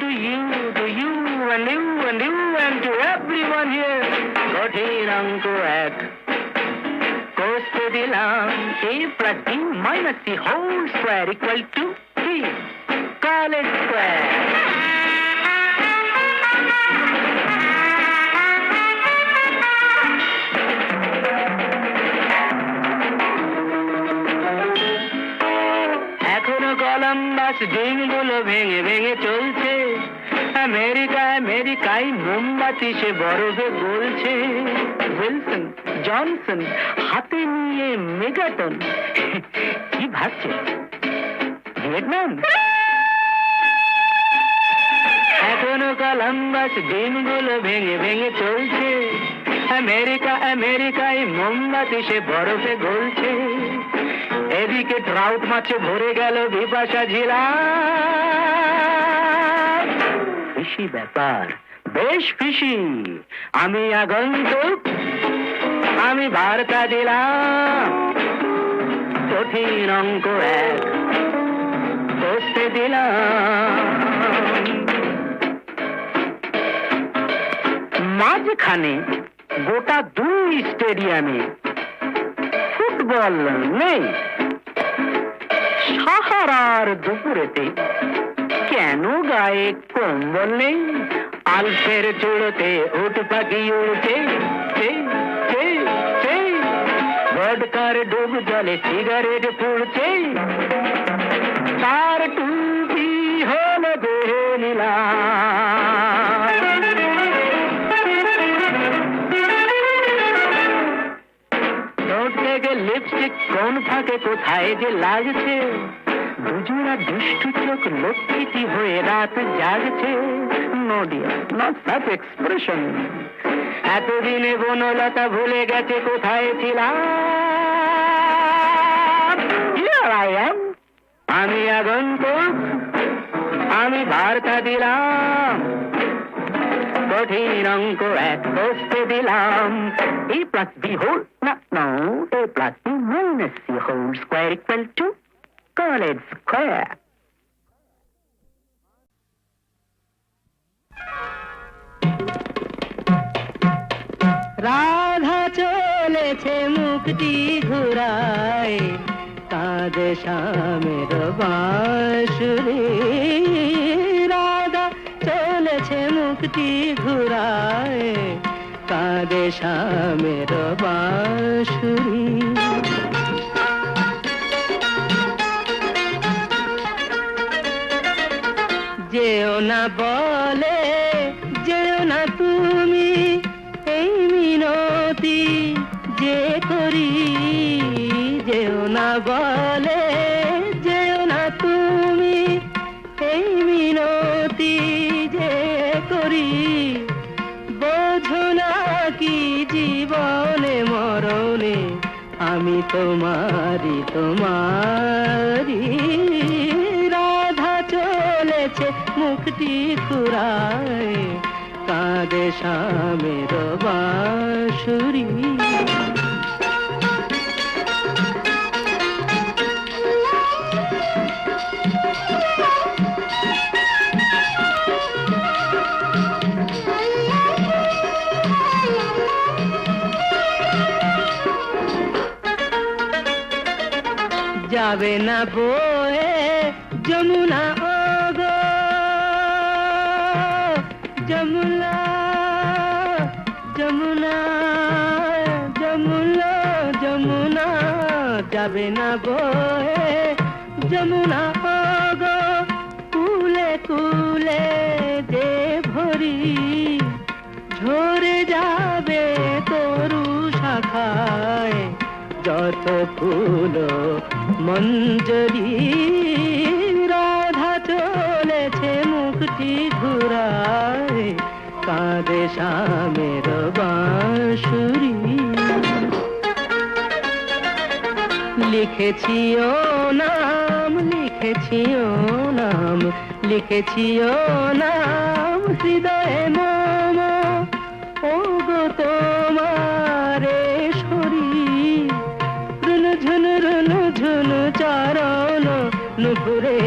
to you to you and you and you and to everyone here কঠিন অঙ্ক এক কষতে দিলাম a plus b minus c whole square equal to 3 college square এখনও Columbus ডিমগুলো ভেঙে ভেঙে চলছে আমেরিকা, আমেরিকায় মোমবাতি সে বরফে গলছে উইলসন, জনসন, হাতে নিয়ে মেগাটন। কি ভাবছে? ভিয়েতনাম? এখনও কলম্বাস ডিমগুলো ভেঙে ভেঙে চলছে। আমেরিকা, আমেরিকায় মোমবাতি সে বরফে গলছে এদিকে ট্রাউট মাছে ভরে গেল বিপাশা ঝিলা। ফিসি ব্যাপার। বেশ ফিসি আমি আগন্তুক, আমি বার্তা দিলাম। কঠিন অঙ্ক এক বসতে দিলাম। মাঝখানে গোটা দুই স্টেডিয়ামে ফুটবল নেই। সাহারার দুপুরেতে কেন গায়ে কম্বল নেই? আলফের চুড়োতে উঠ পাখি উড়ছে। ভডকার ডুব জলে সিগারেট পুড়ছে। তার টুপি হলো দেহে নীলা লিপস্টিক কোন ফাঁকে কোথায় যে লাগছে? দুজোড়া দুষ্টু চোখ লক্ষ্মীটি হয়ে রাত জাগছে। নডিয়া নট সাচ এক্সপ্রেশন এতদিনে বনলতা ভুলে গেছে কোথায় ছিলাম. আমি আগন্তুক আমি বার্তা দিলাম। কঠিন অঙ্ক এক বসতে দিলাম। এ প্লাস বি হোল না no A plus B minus C whole square equal to college square Radha চলেছে মুক্তি ঘুরায়, কাঁদে স্বামীর বাঁশুরি। রাধা চলেছে মুক্তি ঘুরায়, কাঁদে স্বামীর বাঁশুরি। না বলে যেও না তুমি এই মিনতি যে করি। যেও না বলে যেও না তুমি এই মিনতি যে করি। বোঝো না কি জীবনে মরণে আমি তোমারি তোমারি মুক্তি খুরায় কাঁদে স্বামীর বাঁশুরি। যাবে না বয়ে যমুনা যাবে না গো যমুনা গো কুলে কুলে দে ভরি। ঝরে যাবে তরু শাখায়, যত ফুল মঞ্জরি, রাধা চলেছে মুক্তি ঘুরায়, কাঁদে শামের বাঁশুরি। লিখেছি ও নাম লিখেছি ও নাম লিখেছি ও নাম, হৃদয়ে মম ও গো তোমারে শরীর রুন ঝুন রুন ঝুন চারণ, নুপুরে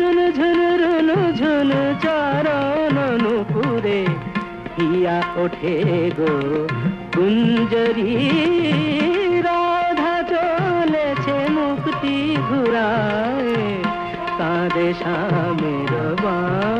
রুন ঝুন রুন ঝুন চারণ, নুপুরে হিয়া ওঠে গো কুঞ্জরি। মুক্তি ঘুরায় কাঁদে স্বামীর বাঁশুরি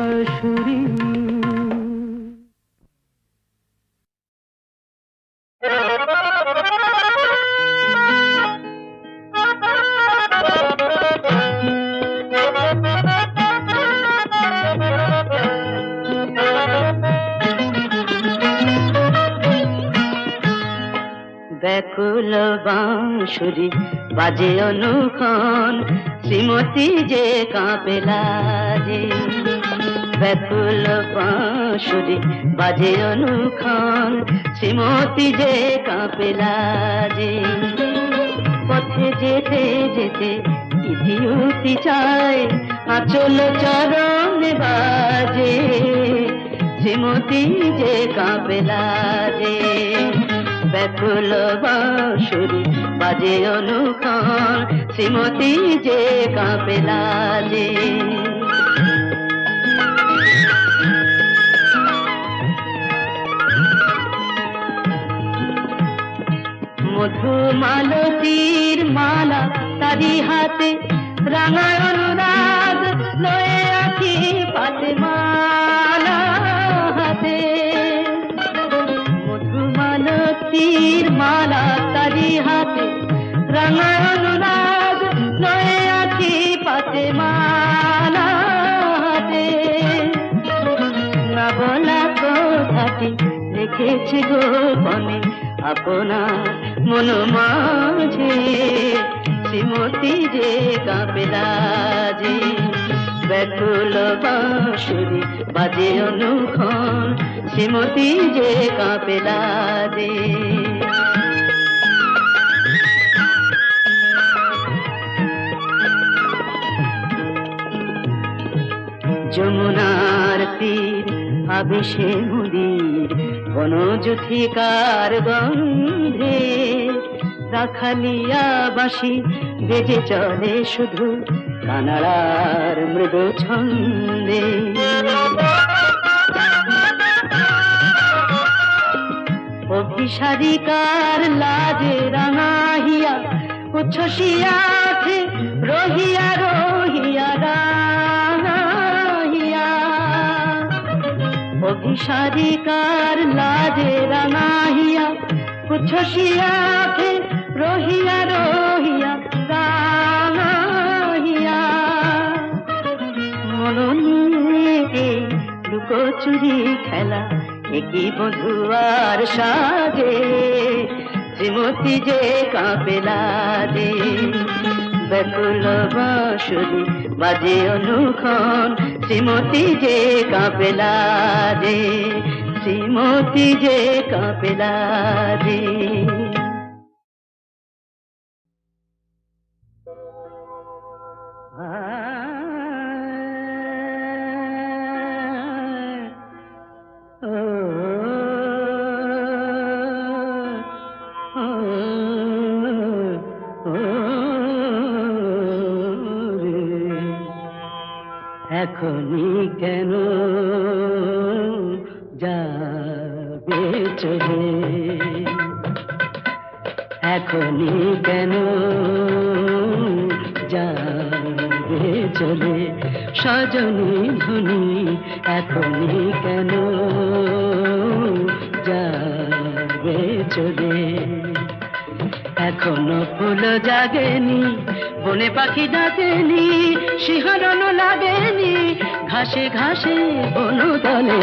বাঁশুরি বাজে অনুক্ষণ, শ্রীমতী যে কাঁপেলা যে ব্যাকুল বাঁশুরি, বাজে অনুক্ষণ, শ্রীমতী যে কাঁপেলা যে পথে যেতে যেতে ইতিউতি চায়, আচল চরণ বাজে। শ্রীমতী যে কাঁপেলা যে ব্যাকুল বাঁশুরি বাজে অনুক্ষণ শ্রীমতী যে কাঁপেলা যে মধুমালতীর মালা তারি হাতে, রাঙা অনুরাগ, লয়ে আছি পাতে মধুমালতীর মালা তারি হাতে, রাঙা অনুরাগ লয়ে আছি পাতে মালা হাতে। না বলা কথাটি রেখেছি গোপনে আপনার মন মাঝে, শ্রীমতী যে কাপেলা যে ব্যাকুল বাঁশুরি বাজে অনুক্ষণ শ্রীমতী যে কাপেলা যে যমুনার তীর আবেশে মুদির বনজুথিকার গন্ধে। রাখালিয়া বাসি বেজে চলে শুধু কানাড়ার মৃদু ছন্দে। অভিসারিকার লাজে রাঙাহিয়া, উচ্ছ্বসিয়াছে রহিয়া রহিয়া রাঙাহিয়া। অভিসারিকার লাজে রাঙাহিয়া, উচ্ছ্বসিয়াছে রহিয়া রহিয়া রাঙাহিয়া মননে লুকোচুরি খেলা, একই বধুয়ার সাজে। শ্রীমতী যে কাপেলা দে ব্যাকুল বাঁশুরি বাজে অনুক্ষণ। শ্রীমতী যে কাপেলা দে শ্রীমতী যে কাপেলা দে এখনই কেন যাবে চলে এখনই কেন যাবে চলে সজনী ধনী এখনই কেন যাবে চলে এখনও ফুল জাগেনি বনে পাখি ডাকেনি শিহরণ লাগেনি ঘাসে ঘাসে বনদলে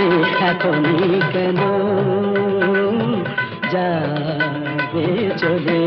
এখনই কেন যাবে চলে?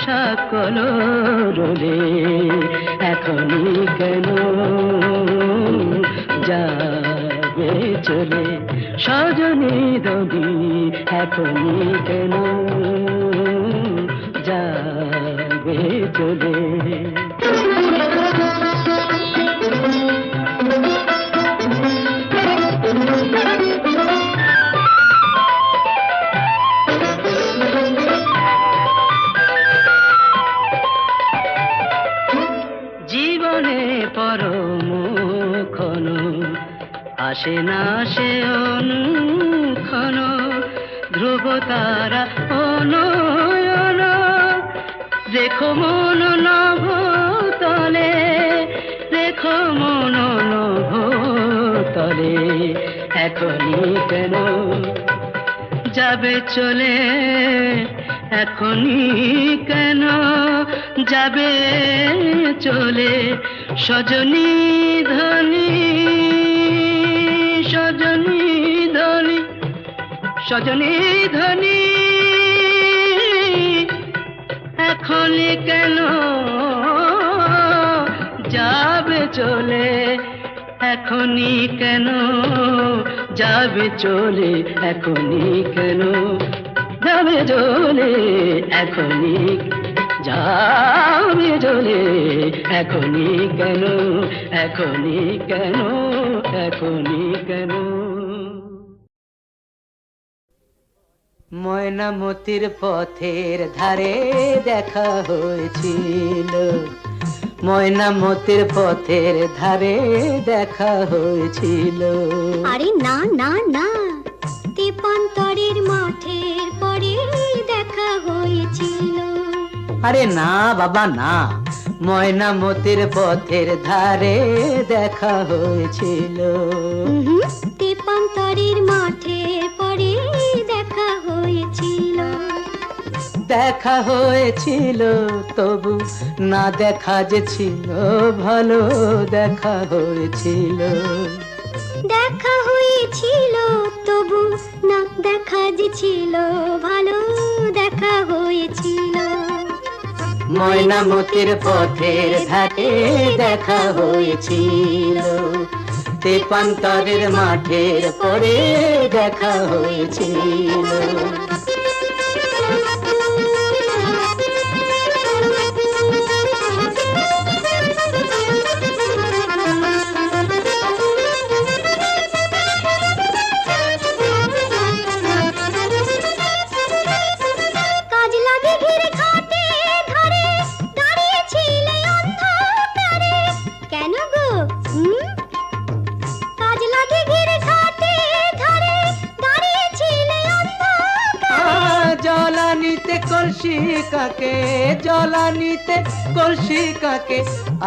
ভাষা কলরোলে এখনই কেন যাবে চলে? সজনী দবি এখনই কেন যাবে চলে? আসে না সে অনুক্ষণ, ধ্রুব তারা অনয়ন রেখো মন নভ তলে রেখো মন নভ তলে এখনই কেন যাবে চলে, এখনই কেন যাবে চলে, সজনী ধনী সজনী ধনী। এখনই কেন যাবে চলে? এখনই কেন যাবে চলে? এখনই কেন যাবে চলে? এখনই যাবে চলে? এখনই কেন? এখনই কেন? এখনই কেন? ময়নামতির পথের ধারে দেখা হয়েছিল। ময়নামতির পথের ধারে দেখা হয়েছিল। আরে না না না। তেপান্তরের মাঠের পরে দেখা হয়েছিল। আরে না বাবা না। ময়নামতির পথের ধারে দেখা হয়েছিল। দেখা হয়েছিল তবু না দেখা যে ছিল ভালো দেখা হয়েছিল। দেখা হয়েছিল তবু না দেখা যে ছিল ভালো দেখা হয়েছিল। ময়নামতির পথের ঘাটে দেখা হয়েছিল। তেপান্তরের মাঠের পরে দেখা হয়েছিল। জলানিতে কলসি কাকে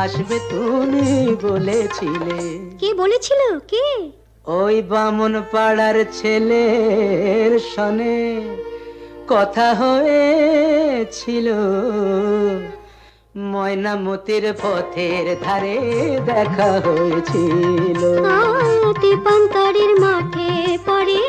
আসবে তুমি বলেছিলে। কে বলেছিল? কে? ওই বামন পাড়ার ছেলের সনে কথা হয়েছিল। ময়নামতির পথের ধারে দেখা হয়েছিল। তেপান্তরের মাঠে পরে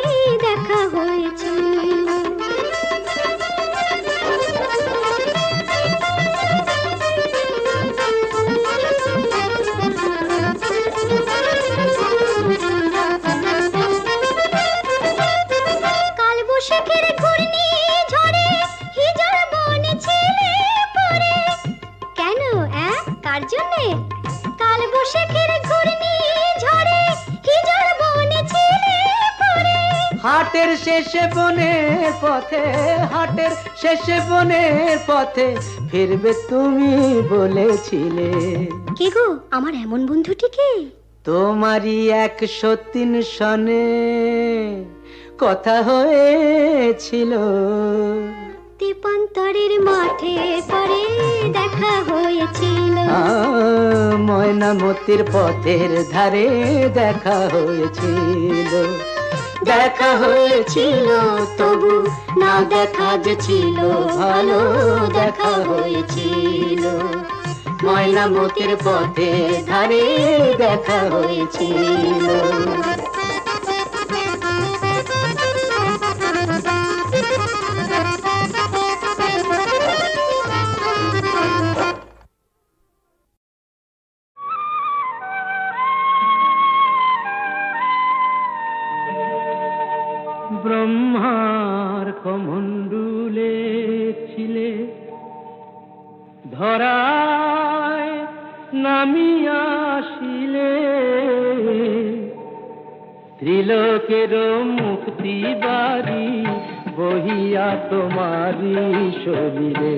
হাটের শেষে বনের পথে হাটের শেষে বনের পথে ফিরবে তুমি বলেছিলে। কে গো? আমার এমন বন্ধুটিকে তোমারই একশো তিন সনে কথা হয়েছিল। দীপান্তরের মাঠে পরে দেখা হয়েছিল। ময়নামতির পথের ধারে দেখা হয়েছিল। দেখা হয়েছিল তবু, না দেখা যে ছিল, ভালো দেখা হয়েছিল। ময়নামতির পথে ধারে দেখা হয়েছিল। নামিয়াশিলে ত্রিলোকের মুক্তি বাড়ি বহিয়া তোমারি শরীরে।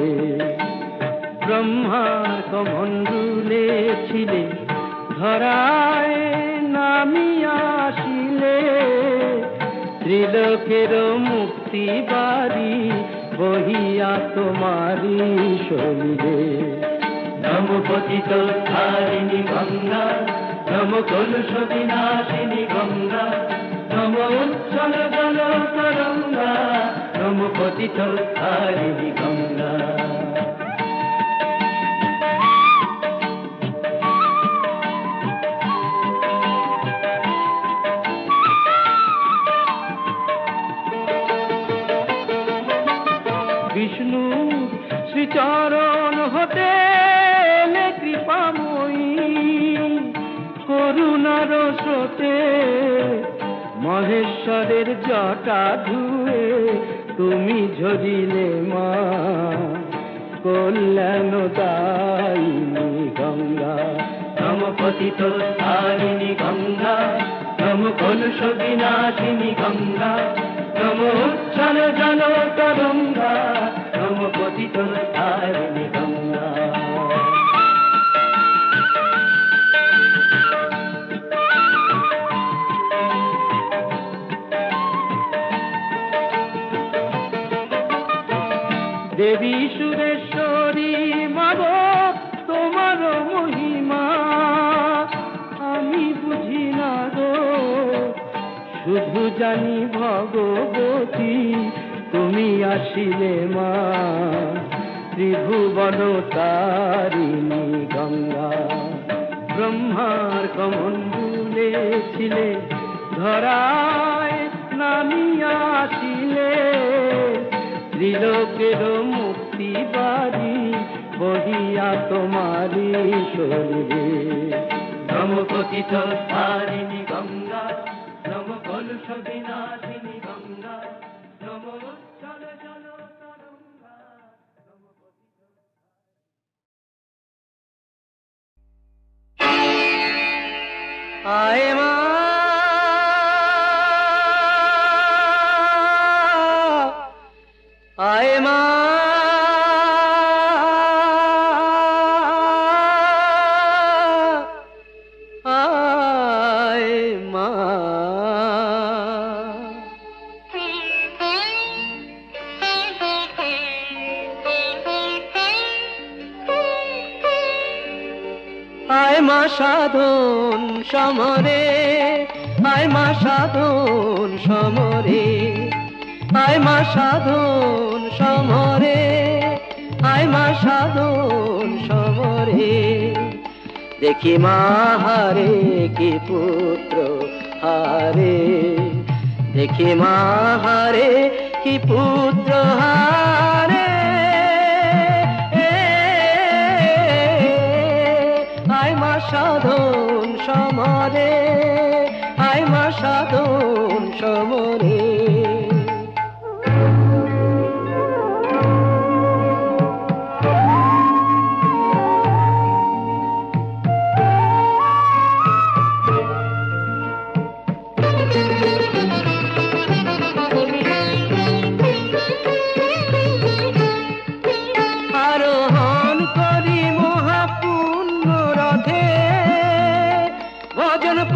ব্রহ্মার কমণ্ডুলে ছিলে, ধরায় নামিয়াশিলে ত্রিলোকের মুক্তি বাড়ি বহিয়া তোমারি শরীরে। নম পতিত ধারিণী গঙ্গা নম কলুষ বিনাশিনী গঙ্গা নম উচ্ছল জল তরঙ্গা নম পতিত ধারিণী বিনাশিনী গঙ্গা নম উচ্ছল জল তরঙ্গা জানি ভগবতী, তুমি আসিলে মা। ত্রিভুবন তারিণী গঙ্গা। ব্রহ্মার কমণ্ডুলে ছিলে, ধরায় নামিয়া আসিলে। ত্রিলোকের মুক্তি বাড়ি বহিয়া তোমারি শরীরে। পতিত তারিণী আয় মা সাধন সমরে, আয় মা সাধন সমরে, আয় মা সাধন সমরে, আয় মা সাধন সমরে। দেখি মা, হারে কি পুত্র, হারে। দেখি মা, হারে কি পুত্র, হারে।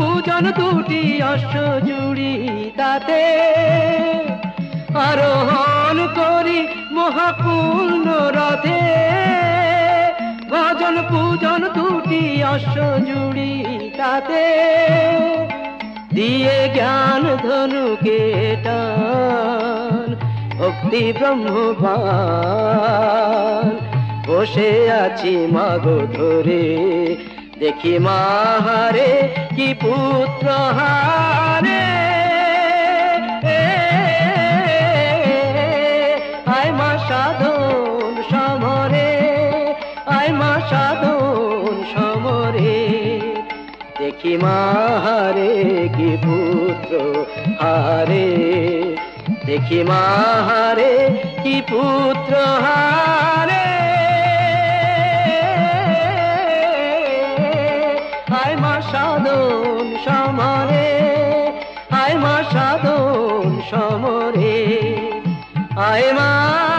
পূজন দুটি অশ্ব জুড়ি তাতে আরোহণ করি মহাপূর্ণ রথে। ভজন পূজন দুটি অশ্ব জুড়ি তাতে দিয়ে জ্ঞান ধনুকে টান ভক্তি ব্রহ্মপান বসে আছি মাগো ধরে দেখি মাহারে, কি পুত্র হারে। মা মা দেখি মাহারে, কি পুত্র হারে। দেখি মাহারে, কি পুত্র হারে। সাধন সমরে আয় মা সাধন সমরে আয় মা।